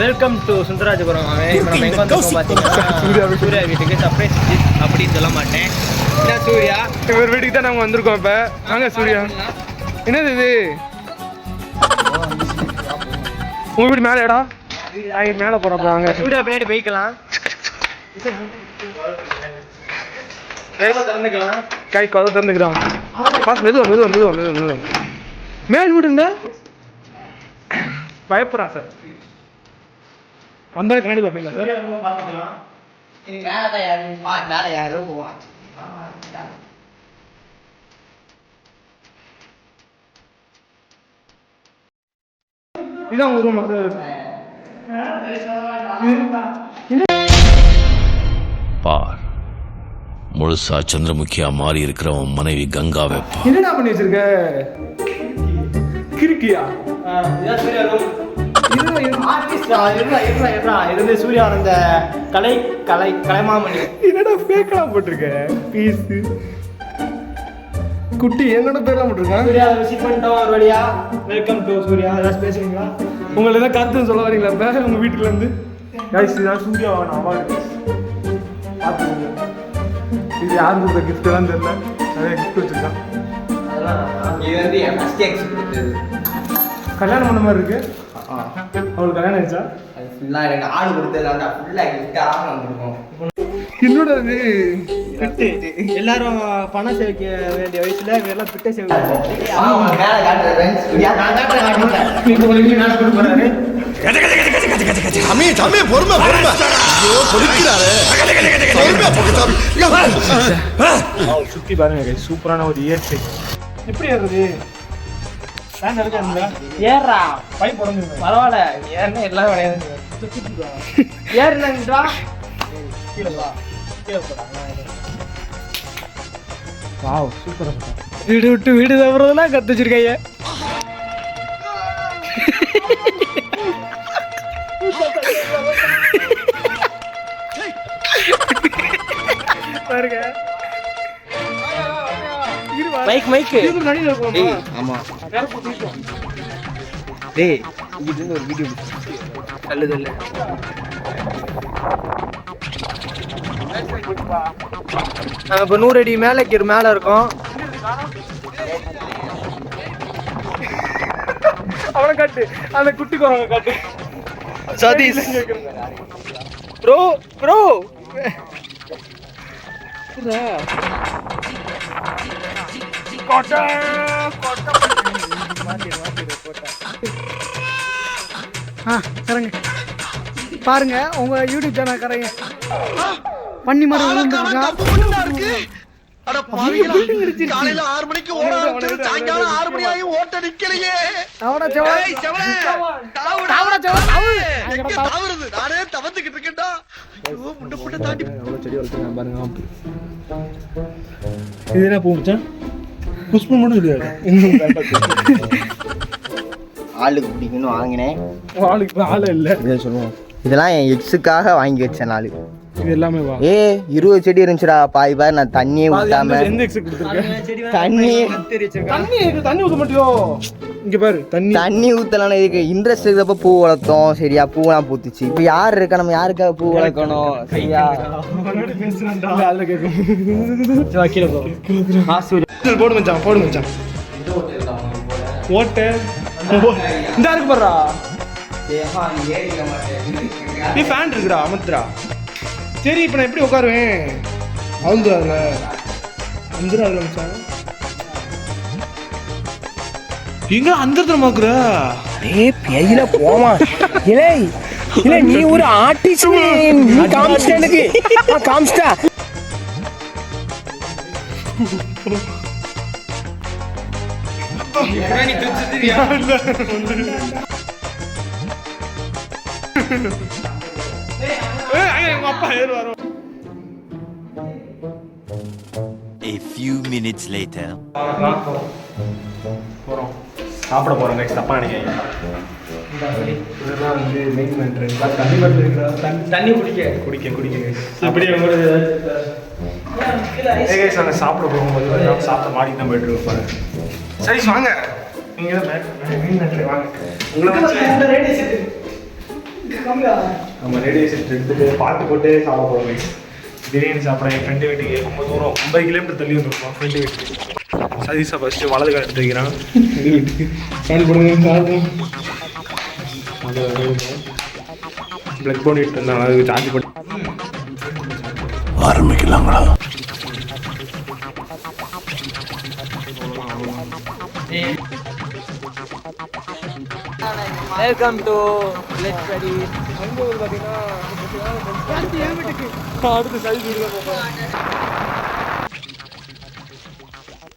Welcome to Sundarajapuram இப்போ நம்ம எங்கே வந்திருக்கோம் பார்த்தீங்கன்னா சூர்யா வீட்டுக்கு. சர்ப்ரைஸ் அப்படின்னு சொல்ல மாட்டேன். என்ன சூர்யா? இவர் வீட்டுக்கு தான் நாங்கள் வந்திருக்கோம் இப்போ. வாங்க சூர்யா. என்னது இது? உங்க வீடு மேலே இடா நாங்கள் மேலே போகிறப்ப வாங்க. சூர்யா பின்னாடி போய்க்கலாம். கை கதை திறந்துக்கிறான் பாஸ் மெதுவா மெதுவா மெதுவா மெதுவா மெதுவா. மேல் வீடு இருந்தா? பயப்படுறான் சார் வந்தாலும் கண்ணாடி பார்ப்பீங்களா சார் மேலே யாரும் போவான் இதான் ஒரு ரூம் பார். முழுசா சந்திரமுகியா மாறி இருக்கிற உன் மனைவி கங்காவை பார் என்னடா பண்ணி வச்சிருக்க? கிறுக்கியா? சூர்யா அந்த கலை கலை கலைமாமணி. என்னடா ஃபேக்கெல்லாம் போட்டிருக்க? பீஸ் குட்டி என்னோட பேர்லாம் போட்டிருக்கான் சூர்யா விசிட் பண்ணிட்டோம் ஒரு வழியா. Welcome to Surya. ஏதாச்சும் பேசுறீங்களா உங்களை ஏதாவது கருத்து சொல்ல வரீங்களா? இப்போ உங்க வீட்டுல இருந்து. சூர்யா வாங்க அவார்டு. பார்த்துக்கோங்க. இது யார் கொடுத்த எல்லாம் தெரியல. நிறைய கிஃப்ட் வச்சிருக்கான். இது வந்து என் ஃபர்ஸ்ட் எக்ஸ் கொடுத்தது கல்யாணம் பண்ண மாதிரி இருக்கு. அவளுக்கு கல்யாணம் ஆயிடுச்சா? அது ஃபுல்லாக எனக்கு ஆள் கொடுத்தது ஃபுல்லாக கிஃப்டாக வந்திருக்கோம் என்னோட இது எல்லாரும் பணம் சேவிக்க வேண்டிய வயசுல எல்லாம் பிட்டை சேவிக்க சாமி சாமி பொறுமை பொறுமை ஐயோ பொறுக்கிறாரு பொறுமை பொறுமை சுத்தி பாருங்க. சூப்பரான ஒரு இயற்கை எப்படி இருக்குது ஃபேன் இருக்கா ஏறா பைப் உடஞ்சிருங்க பரவாயில்ல ஏன்னா எல்லாம் கிடையாது ஏறினா கீழே பா கீழே போடா வாவ் சூப்பரா வீடு விட்டு வீடு தவறதெல்லாம் கத்து பாருங்க. மைக் இருக்கணுமா ஆமா. டேய் இது ஒரு வீடியோ தள்ளு தள்ளு நாங்கள் இப்போ நூறு அடி மேலே கீழ் மேலே இருக்கோம். அவனை காட்டு. அந்த குட்டி குரங்க காட்டு. சதீஷ். ப்ரோ ப்ரோ கோட்டை ஆ கரங்க. பாருங்க உங்க யூடியூப் சேனல் கரைங்க. பண்ணி மாதிரி விழுந்துருக்கா. அட பாவிகளா காலையில ஆறு மணிக்கு ஓட ஆரம்பிச்சது சாயங்காலம் ஆறு மணி ஆகி ஓட்ட நிக்கலையே. எங்க தாவுறது? நானே தவந்துகிட்டு இருக்கேன்டா. ஐயோ, முண்டை முண்டை தாண்டி செடி வளர்த்துங்க பாருங்க. இது என்ன பூ மச்சான்? மட்டும் ஆளுக்கு பிடிக்கணும் வாங்கினேன். ஆளுக்கு ஆளே இல்ல. சொல்லுவோம் இதெல்லாம் என் எக்ஸுக்காக வாங்கி வச்ச நாள் இது எல்லாமே வா. ஏ இருபது செடி இருந்துச்சுடா பாதி நான் தண்ணியே ஊத்தாம. தண்ணி. தண்ணி தண்ணி ஊத்த மாட்டியோ? இங்க பாரு தண்ணி. தண்ணி ஊத்தலாம் இதுக்கு இன்ட்ரெஸ்ட் இருக்கிறப்ப பூ வளர்த்தோம். சரியா பூலாம் பூத்துச்சு. இப்போ யார் இருக்கா? நம்ம யாருக்காக பூ வளர்க்கணும்? சரியா? இல்ல, அதுல கேக்கும் போடு மச்சான் போடு மச்சான். ஓட்டு. இந்த இருக்கு பாருடா. நீ ஃபேன் இருக்குடா அமர்த்துடா சரி இப்போ நான் எப்படி உட்காருவேன்? அவுந்துடாதுல வந்துடாதுல மச்சான். எங்க அந்த இடத்துல மாக்குற ஏய் பெயில போமா இலை இல்ல நீ ஒரு ஆர்டிஸ்ட் நீ. காமிச்சிட்ட எனக்கு. ஆ, காமிச்சிட்டா. எங்க அப்பா ஏறுவாரோ A few minutes later. போகிறோம் சாப்பிட போகிறோம் நெக்ஸ்ட் தப்பா நினைக்கிறீங்க இதெல்லாம் வந்து மெயின் பண்ணுறேன் தண்ணி இருக்கிற தண்ணி தண்ணி குடிக்க குடிக்க குடிக்க அப்படியே உங்களுக்கு நாங்கள் சாப்பிட போகும்போது நம்ம சாப்பிட்ட மாடி தான் போயிட்டு இருப்பாங்க சரி வாங்க. நீங்க தான் வாங்க. உங்களை வச்சு நம்ம ரேடியோ செட் எடுத்துட்டு பாட்டு போட்டு சாப்பிட போகிறோம் பிரியாணி சாப்பிட என் ஃப்ரெண்டு வீட்டுக்கு ரொம்ப தூரம் ஐம்பது கிலோமீட்டர் தள்ளி வந்துருக்கோம் ஃப்ரெண்டு வீட்டுக்கு. சதீஷா ஃபஸ்ட்டு வலது கால் எடுத்து வைக்கிறான். இது வீட்டுக்கு. கால் கொடுங்க கால் பிளக் போன் இட்டு இருந்தாங்க அதுக்கு சார்ஜ் பண்ணி. ஆரம்பிக்கலாங்களா? வெல்கம் டு லெட் ஸ்டடி அடுத்து சதீஷ் வீட்டுக்கு போகிறோம்